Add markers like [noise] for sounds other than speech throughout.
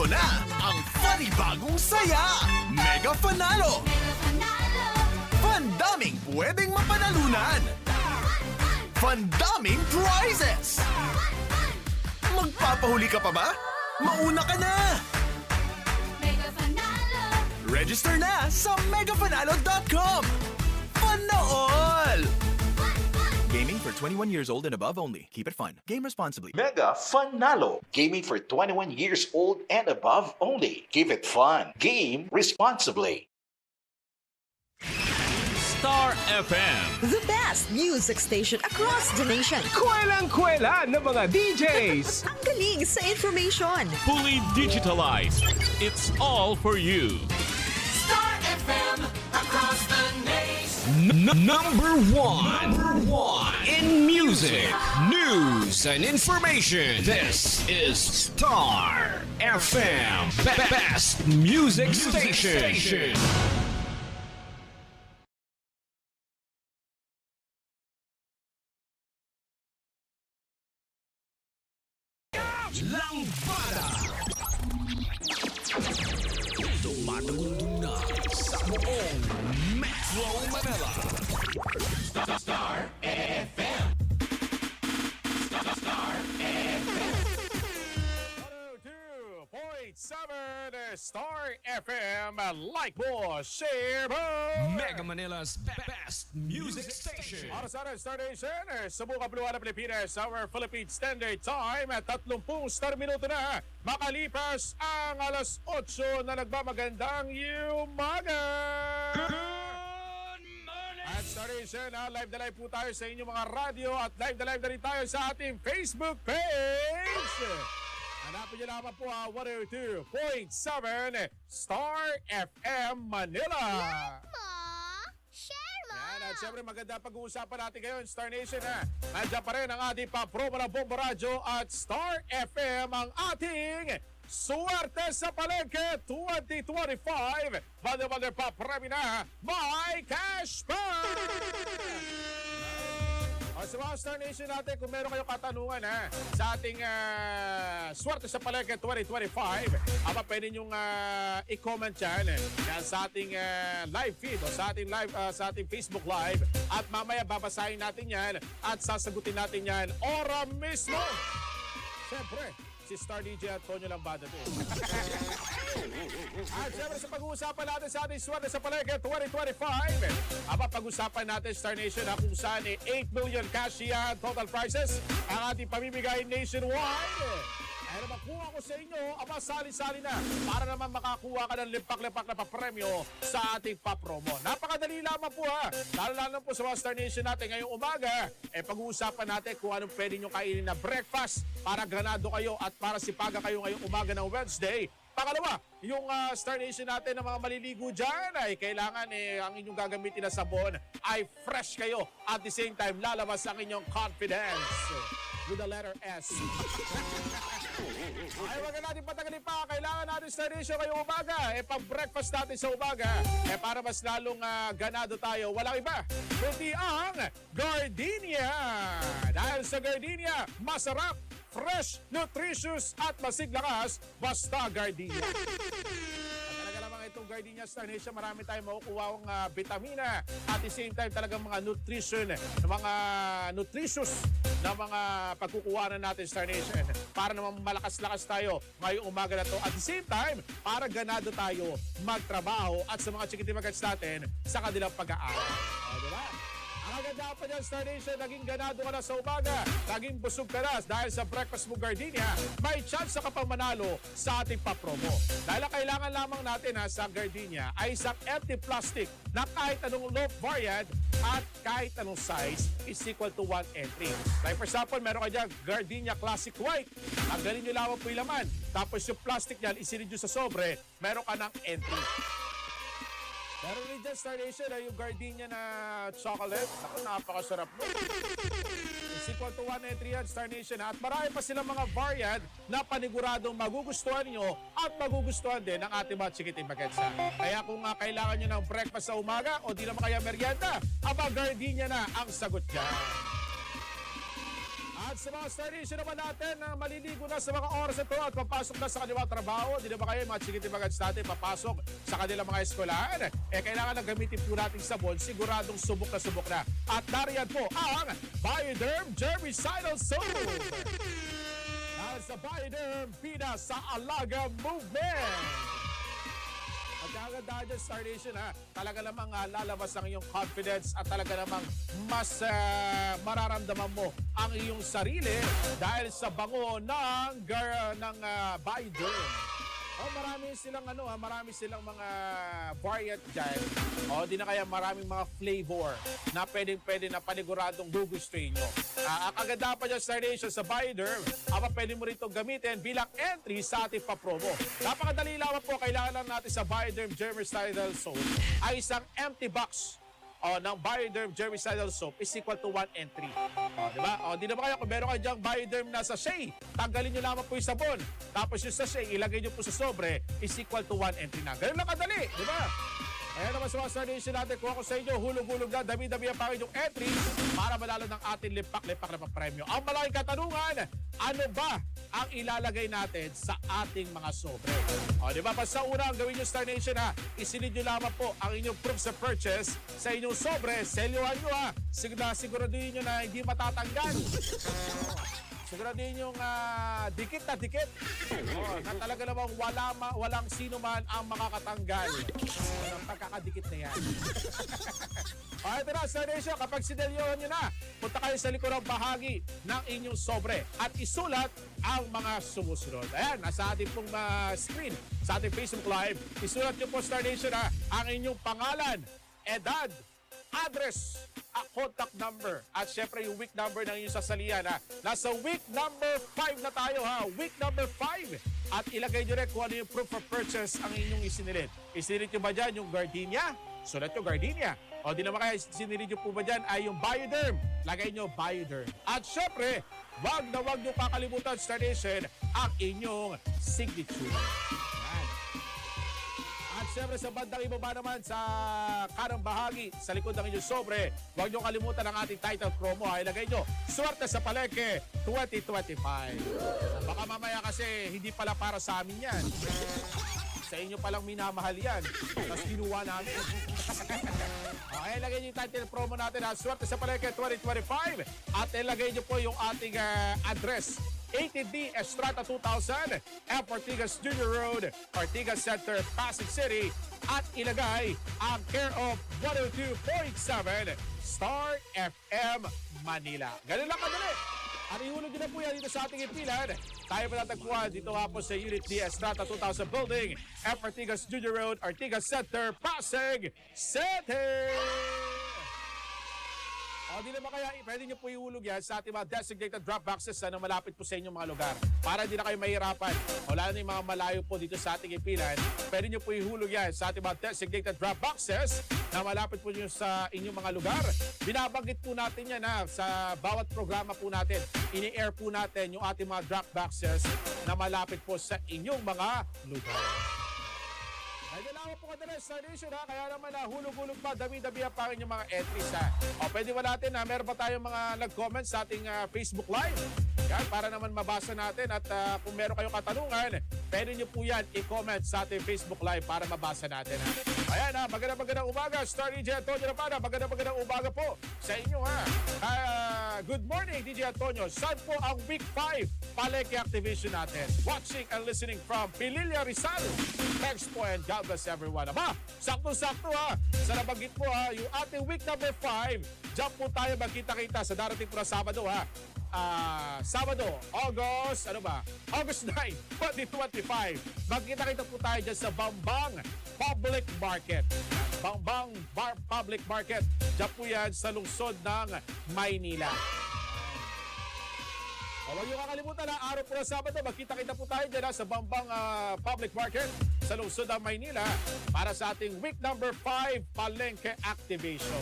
Ito na ang funny bagong saya! Mega Fanalo! Pandaming pwedeng mapanalunan! Pandaming prizes! Magpapahuli ka pa ba? Mauna ka na! Register na sa megafanalo.com! 21 years old and above only. Keep it fun. Game responsibly. Mega Fun Nalo. Gaming for 21 years old and above only. Keep it fun. Game responsibly. Star FM. The best music station across the nation. Kwelang-kwela ng mga DJs. [laughs] Ang galing sa information. Fully digitalized. It's all for you. Star FM across the nation. N- number one. Number one. In music, news, and information. This is Star FM. Be- best music station. Na sa buong Metro Manila. FM, like mo, share mo! Mega Manila's be- best music station. Ating Star Nation, sa buong kabuluhan ng Pilipinas, our Philippine Standard Time, at 30 star minuto na, makalipas ang alas 8 na nagmamagandang umaga! At Star Nation, ah, live na live po tayo sa inyong mga radyo at live na live na rin tayo sa ating Facebook page! Hanapin niyo lamang po ang 102.7 Star FM Manila! Share mo! Yan, at syempre maganda pag-uusapan natin ngayon, Star Nation ha. Nandiyan pa rin ang ating pa-promo ng Bombo Radio at Star FM ang ating Suwerte sa Palengke 2025. Mother-mother pa premi na may cash pa! [laughs] O sa mga Star Nation natin, kung meron kayong katanungan ha, sa ating ah, Swerte sa Palengke 2025, aba pwede nyong ah, i-comment yan, eh, yan sa ating ah, live feed o sa ating live ah, sa ating Facebook Live. At mamaya babasahin natin yan at sasagutin natin yan. Ora mismo. Siyempre, si Star DJ Antonio Lambada to. [laughs] At syempre sa pag-uusapan natin sa ating swerte sa Palengke 2025, aba pag-usapan natin Star Nation na kung saan eh, 8 million cash yan total prizes ang ating pamimigay nationwide. Ay makuha ko sa inyo, aba sali-sali na para naman makakuha ka ng limpak-limpak na papremyo sa ating papromo. Napakadali lamang po ha. Lalo-lalo po sa mga Star Nation natin ngayong umaga, eh pag-uusapan natin kung anong pwede nyo kainin na breakfast para ganado kayo at para sipaga kayo ngayong umaga ng Wednesday. Pangalawa, yung ah, Star Nation natin na mga maliligo dyan ay kailangan eh, ang inyong gagamitin na sabon ay fresh kayo. At the same time, lalabas ang inyong confidence with the letter S. [laughs] Ay, wag na natin patagalin pa. Kailangan natin Star Nation ngayong umaga. Eh, pag-breakfast natin sa umaga, eh, para mas lalong ah, ganado tayo, walang iba. Kundi ang Gardenia. Dahil sa Gardenia, masarap, fresh, nutritious, at masiglakas, basta Gardenia. Gardenia Star Nation, marami tayong makukuha ang ah, vitamina at the same time talagang mga nutrition, mga nutritious na mga pagkukuha na natin Star Nation para naman malakas-lakas tayo ngayong umaga na to. At the same time, para ganado tayo magtrabaho at sa mga chikitimagats natin sa kanilang pag-aaral. Diba? Ang ganda pa dyan, Star Nation, naging ganado ka na sa umaga, naging busog ka na dahil sa breakfast mo Gardenia, may chance ka pang manalo sa ating papromo. Dahil ang kailangan lamang natin ha, sa Gardenia ay isang empty plastic na kahit anong loaf variant at kahit anong size is equal to one entry. Like for example, meron ka dyan Gardenia Classic White. Tanggalin nyo lamang po yung laman. Tapos yung plastic niyan, isinidyo sa sobre, meron ka ng entry. Meron rin dyan, Star Nation, yung gardenia na chocolate. Ako, napakasarap mo. It's equal to 1 entry yan, Star Nation. At marami pa silang mga variant na paniguradong magugustuhan nyo at magugustuhan din ng ating mga chikiting magetsa. Kaya kung uh, kailangan nyo ng breakfast sa umaga o di naman kaya merienda, aba gardenia na ang sagot dyan. At sa mga Nation naman natin na maliligo na sa mga oras ito at papasok na sa kanilang trabaho, di na ba kayo mga chikitibagats natin papasok sa kanilang mga eskwelahan? Eh kailangan na gamitin po natin sabon, siguradong subok na subok na. At nariyan po ang Bioderm Germicidal Soap! Dahil sa Bioderm, pina sa Alaga Movement! Kagandahan dyan, Star Nation, ha, talaga namang ah, lalabas ang iyong confidence at talaga namang mas ah, mararamdaman mo ang iyong sarili dahil sa bango ng, gar, ng uh, Bioderm. Oh, marami silang ano, ha, marami silang mga variant dyan. O, di na kaya maraming mga flavor na pwedeng-pwede na paniguradong gugustuhin nyo. Ah, ang kagandahan pa dyan, Star Nation, sa Bioderm, ama pwede mo rito gamitin bilang entry sa ating pa-promo. Napakadali lamang po, kailangan lang natin sa Bioderm Germicidal Soap ay isang empty box o ng Bioderm Germicidal Soap is equal to 1 and 3. O, di ba? O, di na ba kayo, kung meron kayo dyang Bioderm na sachet, tanggalin nyo lamang po yung sabon. Tapos yung sachet, ilagay nyo po sa sobre, is equal to 1 and 3 na. Ganun lang kadali, di ba? Ayan naman Star Nation natin, kung ako sa inyo, hulog-hulog na, dami-dami ang pangin yung entry para malalo ng ating limpak-limpak na papremyo. Ang malaking katanungan, ano ba ang ilalagay natin sa ating mga sobre? O, di ba? Basta una ang gawin nyo Star Nation ha, isilid nyo lamang po ang inyong proof sa purchase sa inyong sobre. Selyohan nyo ha. Sig na siguraduhin nyo na hindi matatanggal. Siguraduhin yung ah, dikit na dikit. Oh, na talaga namang wala ma, walang sino man ang makakatanggal ng pagkakadikit na yan. o ito na, Star Nation, kapag sinelyohan nyo na, punta kayo sa likurang bahagi ng inyong sobre at isulat ang mga sumusunod. Ayan, nasa ating pong ah, screen, sa ating Facebook Live, isulat nyo po, Star Nation, ha, ang inyong pangalan, edad, address, at contact number at syempre yung week number ng inyong sasalihan ha. Nasa week number 5 na tayo ha. Week number 5. At ilagay nyo rin kung ano yung proof of purchase ang inyong isinilid. Isinilid nyo ba dyan yung gardenia? Sulat nyo gardenia. O di naman kaya sinilid nyo po ba dyan ay yung bioderm? Lagay nyo bioderm. At syempre, wag na wag nyo kakalimutan Star Nation ang inyong signature. Siyempre sa bandang ibaba naman sa kanang bahagi, sa likod ng inyong sobre, huwag niyo kalimutan ang ating title promo. Ha. Ilagay nyo, Suwerte sa Palengke 2025. Baka mamaya kasi hindi pala para sa amin yan. Sa inyo palang minamahal yan. Tapos kinuha namin. [laughs] Okay, ilagay niyo yung title promo natin ha. Swerte sa Palengke 2025. At ilagay niyo po yung ating ah, address. 80D Estrada 2000, F. Ortigas Junior Road, Ortigas Center, Pasig City. At ilagay ang care of 102.7 Star FM Manila. Ganun lang kadali. At ihulog na po yan dito sa ating ipilan. Tayo matatagpuan dito nga po sa Unit D Estrata 2000 Building, F. Artigas Junior Road, Artigas Center, Pasig City! O di naman kaya, pwede nyo po ihulog yan sa ating mga designated drop boxes na malapit po sa inyong mga lugar. Para hindi na kayo mahirapan. O lalo na yung mga malayo po dito sa ating ipilan, pwede nyo po ihulog yan sa ating mga designated drop boxes na malapit po nyo sa inyong mga lugar. Binabanggit po natin yan ha, sa bawat programa po natin. Ini-air po natin yung ating mga drop boxes na malapit po sa inyong mga lugar. Ay, dalawa po kadalas sa nation ha. Kaya naman na hulog-hulog pa, dami-dami pa ang inyong mga entries ha. O pwede ba natin ha, meron pa tayong mga nag-comment sa ating ah, Facebook Live. Yan, para naman mabasa natin at ah, kung meron kayong katanungan, pwede nyo po yan i-comment sa ating Facebook Live para mabasa natin ha. Ayan ha, magandang magandang umaga. Star DJ Antonio Rapana, magandang magandang umaga po sa inyo ha. Ah, good morning DJ Antonio. Saan po ang week 5 palengke activation natin? Watching and listening from Pililla Rizal. Thanks po and God bless everyone. Aba, sakto-sakto ha. Sa nabanggit po ha, yung ating week number 5, dyan po tayo magkita-kita sa darating po na Sabado ha. Ah, Sabado, August, ano ba? August 9, 2025. Magkita-kita po tayo dyan sa Bambang Public Market. Bambang Public Market. Dyan po yan sa lungsod ng Maynila. Huwag niyo kakalimutan na araw po ng Sabado, magkita-kita po tayo dyan ha, sa Bambang ah, Public Market sa lungsod ng Maynila para sa ating week number 5 Palengke Activation.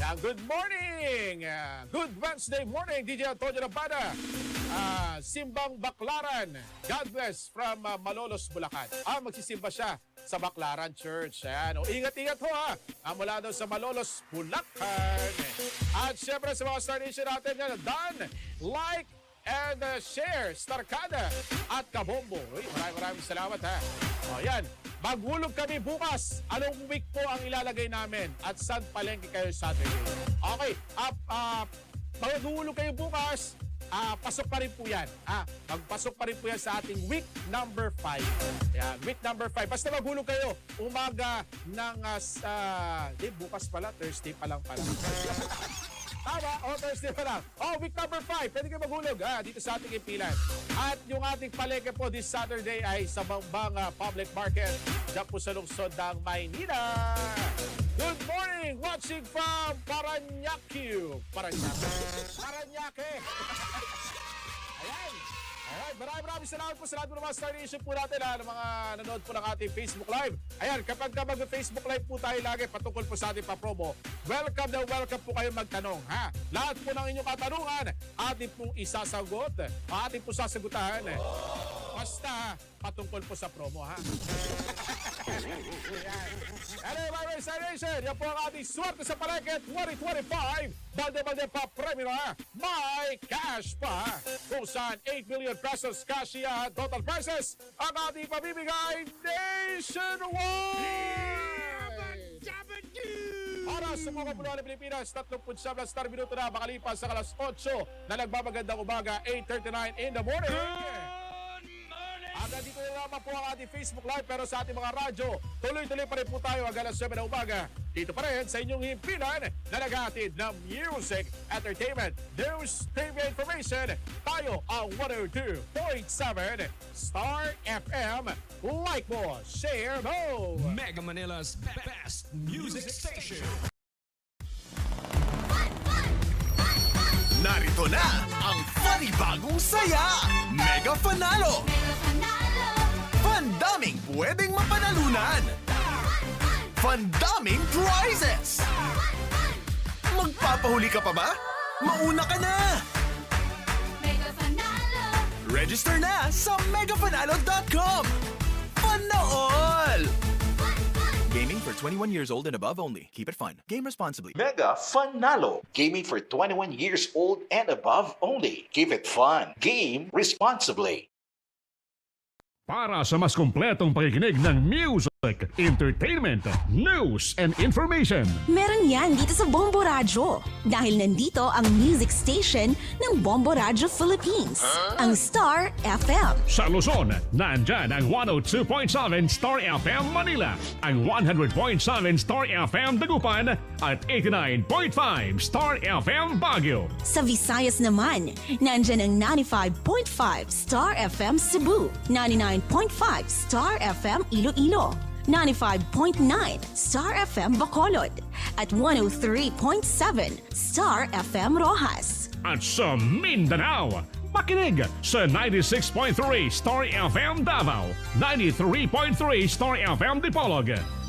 Yan, good morning! Ah, good Wednesday morning, DJ Antonio Rabada. Ah, Simbang Baklaran. God bless from ah, Malolos, Bulacan. Ah, magsisimba siya sa Baklaran Church. Ayan. O, ingat-ingat ho ha. Ah, mula daw sa Malolos, Bulacan. At syempre sa mga Star Nation natin yan, Dan, like, and uh, share, Starkada at Kabombo. Uy, maraming maraming salamat ha. O yan, maghulog kami bukas. Anong week po ang ilalagay namin at saan palengke kayo Saturday? Okay, up, uh, maghulog kayo bukas. Ah, pasok pa rin po yan. Ah, magpasok pa rin po yan sa ating week number 5. Yan, week number 5. Basta maghulog kayo umaga ng uh, sa, di, bukas pala, Thursday pa lang pala. [laughs] Tama, o Thursday pa lang. Oh, week number 5, pwede kayo maghulog ah, dito sa ating ipilan. At yung ating palengke po this Saturday ay sa Bambang ah, Public Market, dyan po sa lungsod ng Maynila. Good morning, watching from Paranaque. Paranaque. Paranaque. Alright, maraming maraming salamat po sa lahat po ng mga Star Nation po natin ha, ng mga nanood po ng ating Facebook Live. Ayan, kapag ka mag-Facebook Live po tayo lagi patungkol po sa ating pa-promo, welcome na welcome po kayo magtanong ha. Lahat po ng inyong katanungan, ating pong isasagot, ating po sasagutan. Basta patungkol po sa promo ha. [laughs] Hello, my Star Nation! Yan po ang ating swerte sa palengke 2025. Balde-balde pa premyo na. May cash pa. Kung saan 8 million pesos cash yan. Total prizes ang ating pamimigay nationwide! Para sa mga kapunuan ng Pilipinas, 37 star minuto na makalipas sa alas 8 na nagbabagandang umaga, 8.39 in the morning. Hanggang dito na naman po ang ating Facebook Live pero sa ating mga radyo, tuloy-tuloy pa rin po tayo hanggang alas 7 na umaga. Dito pa rin sa inyong himpilan na naghatid ng music, entertainment, news, trivia information. Tayo ang 102.7 Star FM. Like mo, share mo! Mega Manila's best music station. Narito na ang funny bagong saya! Mega Fanalo! Pandaming pwedeng mapanalunan! Pandaming prizes! Magpapahuli ka pa ba? Mauna ka na! Register na sa megafanalo.com! All! Gaming for 21 years old and above only. Keep it fun. Game responsibly. Mega Funalo. Gaming for 21 years old and above only. Keep it fun. Game responsibly. Para sa mas kumpletong pakikinig ng music, entertainment, news, and information, Meron yan dito sa Bombo Radyo. Dahil nandito ang music station ng Bombo Radyo Philippines, ang Star FM. sa Luzon, nandyan ang 102.7 Star FM Manila, ang 100.7 Star FM Dagupan, at 89.5 Star FM Baguio. Sa Visayas naman, nandyan ang 95.5 Star FM Cebu, 99.5 Star FM Iloilo, 95.9 Star FM Bacolod, at 103.7 Star FM Rojas. At sa Mindanao, makinig sa 96.3 Star FM Davao, 93.3 Star FM Dipolog,